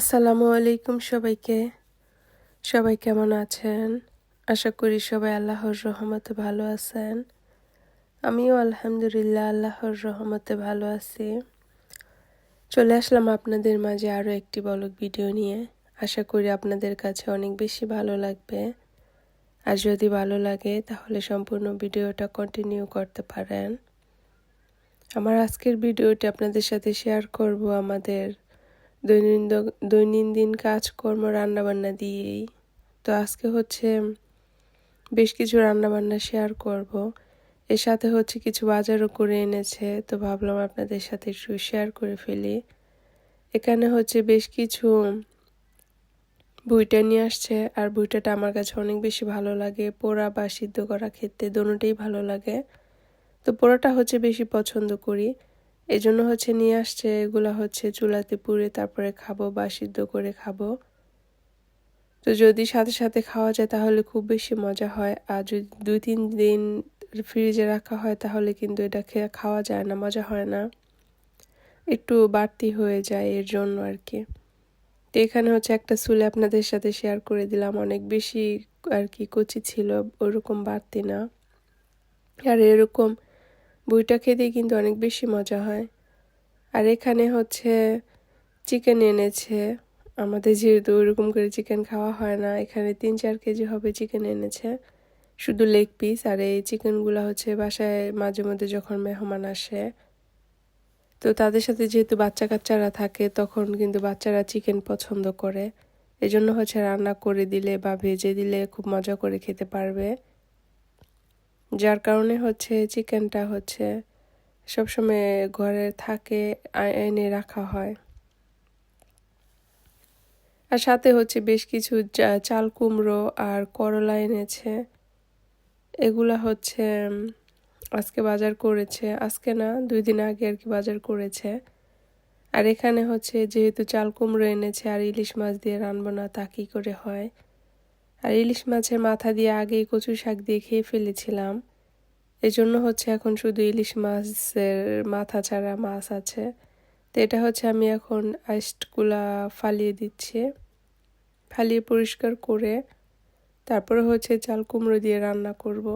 আসসালামু আলাইকুম সবাইকে। সবাই কেমন আছেন? আশা করি সবাই আল্লাহর রহমতে ভালো আছেন। আমিও আলহামদুলিল্লাহ আল্লাহর রহমতে ভালো আছি। চলে আসলাম আপনাদের মাঝে আরও একটি বলক ভিডিও নিয়ে। আশা করি আপনাদের কাছে অনেক বেশি ভালো লাগবে। আর যদি ভালো লাগে, তাহলে সম্পূর্ণ ভিডিওটা কন্টিনিউ করতে পারেন। আমার আজকের ভিডিওটি আপনাদের সাথে শেয়ার করব আমাদের দৈনন্দিন দৈনন্দিন কাজকর্ম, রান্নাবান্না দিয়েই। তো আজকে হচ্ছে বেশ কিছু রান্নাবান্না শেয়ার করব। এর সাথে হচ্ছে কিছু বাজারও করে এনেছে, তো ভাবলাম আপনাদের সাথে একটু শেয়ার করে ফেলি। এখানে হচ্ছে বেশ কিছু বইটা নিয়ে আসছে, আর বইটাটা আমার কাছে অনেক বেশি ভালো লাগে। পোড়া বা সিদ্ধ করা খেতে দোনোটাই ভালো লাগে। তো পোড়াটা হচ্ছে বেশি পছন্দ করি। এই জন্য হচ্ছে নিয়ে আসছে, এগুলো হচ্ছে চুলাতে পুড়ে তারপরে খাব বা সিদ্ধ করে খাব। তো যদি সাথে সাথে খাওয়া যায় তাহলে খুব বেশি মজা হয়। আর যদি দুই তিন দিন ফ্রিজে রাখা হয় তাহলে কিন্তু এটা খেয়ে খাওয়া যায় না, মজা হয় না। একটু বাড়তি হয়ে যায় এর জন্য আর কি। তো এখানে হচ্ছে একটা চুলে আপনাদের সাথে শেয়ার করে দিলাম, অনেক বেশি আর কি কচি ছিল, ওরকম বাড়তি না। আর এরকম বইটা খেতে কিন্তু অনেক বেশি মজা হয়। আর এখানে হচ্ছে চিকেন এনেছে। আমাদের যেহেতু ওরকম করে চিকেন খাওয়া হয় না, এখানে তিন চার কেজি হবে চিকেন এনেছে। শুধু লেগ পিস আর এই চিকেনগুলো হচ্ছে বাসায় মাঝে মধ্যে যখন মেহমান আসে। তো তাদের সাথে যেহেতু বাচ্চা কাচ্চারা থাকে, তখন কিন্তু বাচ্চারা চিকেন পছন্দ করে। এজন্য হচ্ছে রান্না করে দিলে বা ভেজে দিলে খুব মজা করে খেতে পারবে। যার কারণে হচ্ছে চিকেনটা হচ্ছে সবসময় ঘরে থাকে এনে রাখা হয়। আর সাথে হচ্ছে বেশ কিছু চাল কুমড়ো আর করলা এনেছে। এগুলা হচ্ছে আজকে বাজার করেছে। আজকে না, দুই দিন আগে আর কি বাজার করেছে। আর এখানে হচ্ছে যেহেতু চাল কুমড়ো এনেছে আর ইলিশ মাছ দিয়ে রানবো না তা কী করে হয়? আর ইলিশ মাছের মাথা দিয়ে আগেই কচু শাক দিয়ে খেয়ে ফেলেছিলাম। এই জন্য হচ্ছে এখন শুধু ইলিশ মাছের মাথা ছাড়া মাছ আছে। তো এটা হচ্ছে আমি এখন আইসগুলা ফালিয়ে দিচ্ছি। ফালিয়ে পরিষ্কার করে তারপরে হচ্ছে চাল কুমড়ো দিয়ে রান্না করব।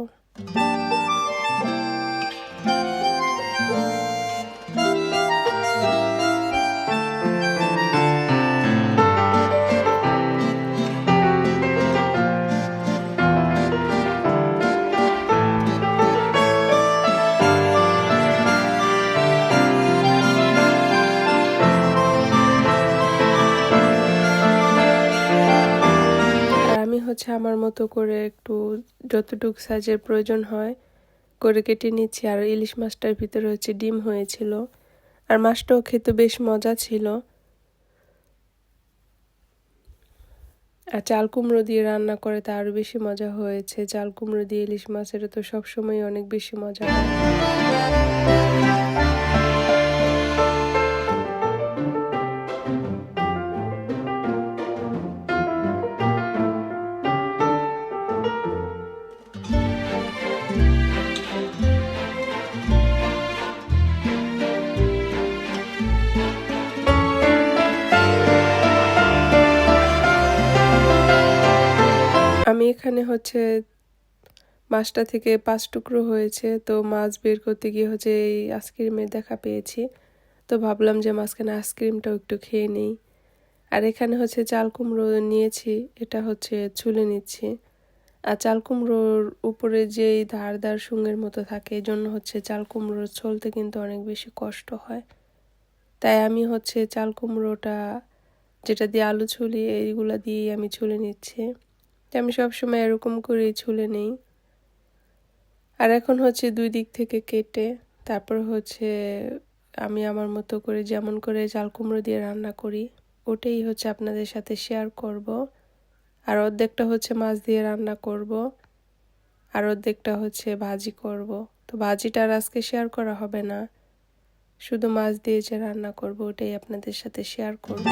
করে একটু যতটুকু সাইজের প্রয়োজন হয় করে কেটে নিচ্ছি। আর ইলিশ মাছটার ভিতরে হচ্ছে ডিম হয়েছিল। আর মাছটাও খেতে বেশ মজা ছিল। আর চাল কুমড়ো দিয়ে রান্না করে তা আরও বেশি মজা হয়েছে। চাল কুমড়ো দিয়ে ইলিশ মাছের তো সবসময় অনেক বেশি মজা হয়। আমি এখানে হচ্ছে মাছটা থেকে পাঁচ টুকরো হয়েছে, তো মাছ বের করতে গিয়ে হচ্ছে এই আইসক্রিমের দেখা পেয়েছি। তো ভাবলাম যে মাঝখানে আইসক্রিমটাও একটু খেয়ে নিই। আর এখানে হচ্ছে চাল কুমড়ো নিয়েছি, এটা হচ্ছে ছুলে নিচ্ছি। আর চাল কুমড়োর উপরে যেই ধার ধার সুঙ্গের মতো থাকে এই জন্য হচ্ছে চাল কুমড়ো চলতে কিন্তু অনেক বেশি কষ্ট হয়। তাই আমি হচ্ছে চাল কুমড়োটা, যেটা দিয়ে আলু ছুলি, এইগুলো দিয়েই আমি ছুলে নিচ্ছি। আমি সবসময় এরকম করেই ছুলে নেই। আর এখন হচ্ছে দুই দিক থেকে কেটে, তারপর হচ্ছে আমি আমার মতো করে যেমন করে চাল কুমড়ো দিয়ে রান্না করি, ওটাই হচ্ছে আপনাদের সাথে শেয়ার করব। আর অর্ধেকটা হচ্ছে মাছ দিয়ে রান্না করব, আর অর্ধেকটা হচ্ছে ভাজি করব। তো ভাজিটা আর আজকে শেয়ার করা হবে না, শুধু মাছ দিয়ে যে রান্না করব, ওটাই আপনাদের সাথে শেয়ার করব।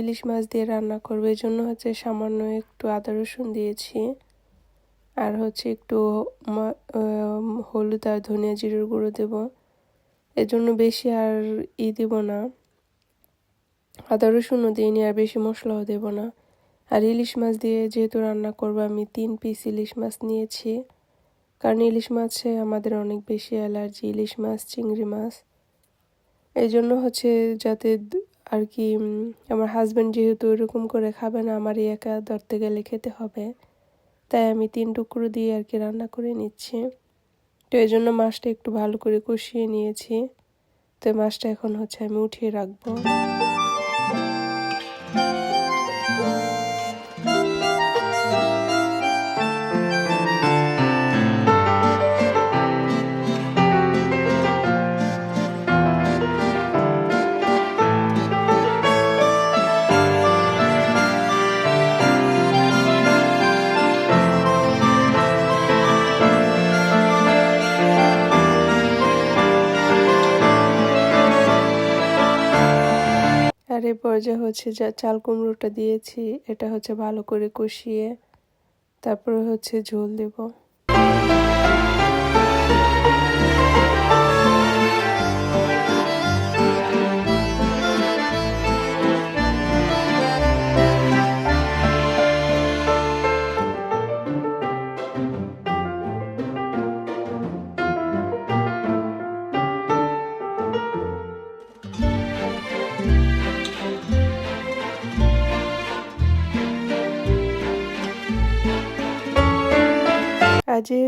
ইলিশ মাছ দিয়ে রান্না করব, এই জন্য হচ্ছে সামান্য একটু আদা রসুন দিয়েছি। আর হচ্ছে একটু হলুদ আর ধনিয়া জিরের গুঁড়ো দেব। এর জন্য বেশি আর ই দেব না। আদা রসুনও দিইনি আর বেশি মশলাও দেব না। আর ইলিশ মাছ দিয়ে যেহেতু রান্না করব, আমি তিন পিস ইলিশ মাছ নিয়েছি। কারণ ইলিশ মাছে আমাদের অনেক বেশি অ্যালার্জি, ইলিশ মাছ, চিংড়ি মাছ। এই জন্য হচ্ছে যাতে আর কি আমার হাজব্যান্ড যেহেতু এরকম করে খাবে না, আমারই একা ধরতে গেলে খেতে হবে। তাই আমি তিন টুকরো দিয়ে আর কি রান্না করে নিচ্ছি। তো এই জন্য মাছটা একটু ভালো করে কষিয়ে নিয়েছি। তো মাছটা এখন হচ্ছে আমি উঠিয়ে রাখব। পর্যায়ে হচ্ছে যা চাল কুমড়োটা দিয়েছি, এটা হচ্ছে ভালো করে কষিয়ে, তারপরে হচ্ছে ঝোল দেব।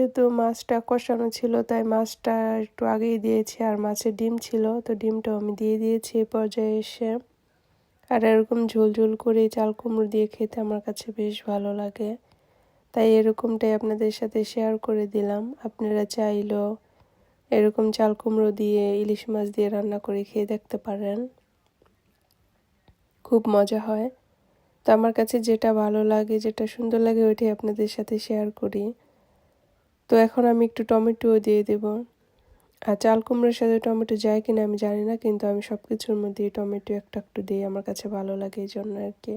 যেহেতু মাছটা কষানো ছিল, তাই মাছটা একটু আগেই দিয়েছি আর মাছের ডিম ছিল, তো ডিমটাও আমি দিয়ে দিয়েছি এ পর্যায়ে এসে। আর এরকম ঝোল ঝোল করে চাল কুমড়ো দিয়ে খেতে আমার কাছে বেশ ভালো লাগে। তাই এরকমটাই আপনাদের সাথে শেয়ার করে দিলাম। আপনারা চাইলেও এরকম চাল কুমড়ো দিয়ে, ইলিশ মাছ দিয়ে রান্না করে খেয়ে দেখতে পারেন। খুব মজা হয়। তো আমার কাছে যেটা ভালো লাগে, যেটা সুন্দর লাগে, ওইটাই আপনাদের সাথে শেয়ার করি। তো এখন আমি একটু টমেটোও দিয়ে দেব। আর চাল কুমড়োর সাথে টমেটো যায় কিনা আমি জানি না, কিন্তু আমি সব কিছুর মধ্যে টমেটো একটা একটু দিই, আমার কাছে ভালো লাগে এই জন্য আর কি।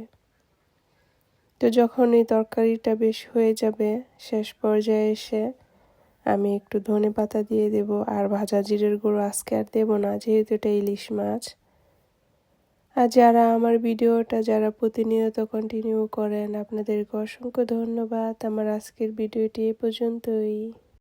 তো যখন এই তরকারিটা বেশ হয়ে যাবে, শেষ পর্যায়ে এসে আমি একটু ধনে পাতা দিয়ে দেব, আর ভাজা জিরের গুঁড়ো আজকে আর দেবো না, যেহেতু এটা ইলিশ মাছ। আর যারা আমার ভিডিওটা যারা প্রতিনিয়ত কন্টিনিউ করেন, আপনাদেরকে অসংখ্য ধন্যবাদ। আমার আজকের ভিডিওটি এ পর্যন্তই।